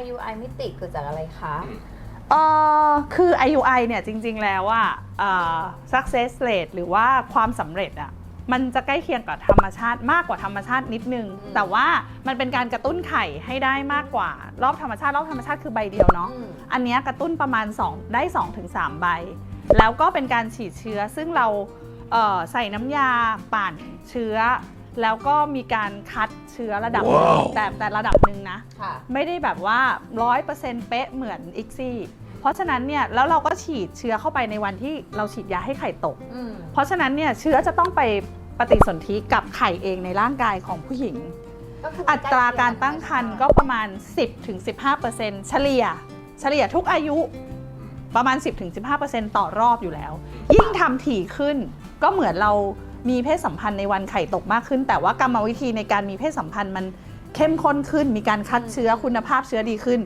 IUI ไม่ติดเกิดจากอะไรคะ เอ่อคือ IUI เนี่ยจริง ๆ แล้วอะเอ่อ success rate หรือว่าความสำเร็จอะมันจะใกล้เคียงกับธรรมชาติมากกว่าธรรมชาตินิดนึง อืม แต่ว่ามันเป็นการกระตุ้นไข่ให้ได้มากกว่า รอบธรรมชาติรอบธรรมชาติคือใบเดียวเนาะ อืม อันเนี้ยกระตุ้นประมาณ 2 ได้ 2-3 ใบ แล้วก็เป็นการฉีดเชื้อซึ่งเราเอ่อใส่น้ำยาปั่นเชื้อ แล้วก็มีการคัดเชื้อระดับหนึ่งแต่แต่ระดับหนึ่งนะ ค่ะ ไม่ได้แบบว่า 100%เป๊ะเหมือนอีกซี่เพราะฉะนั้นเนี่ยแล้วเราก็ฉีดเชื้อเข้าไปในวันที่เราฉีดยาให้ไข่ตก อืม เพราะฉะนั้นเนี่ยเชื้อจะต้องไปปฏิสนธิกับไข่เองในร่างกายของผู้หญิง ก็คือัตราการตั้งครรภ์ก็ประมาณ 10-15%เฉลี่ย เฉลี่ยทุกอายุประมาณ 10-15%ต่อรอบอยู่แล้ว ยิ่งทำถี่ขึ้นก็เหมือนเรา มีเพศสัมพันธ์ในวันไข่ตกมากขึ้น แต่ว่ากรรมวิธีในการมีเพศสัมพันธ์มันเข้มข้นขึ้น มีการคัดเชื้อคุณภาพเชื้อดีขึ้น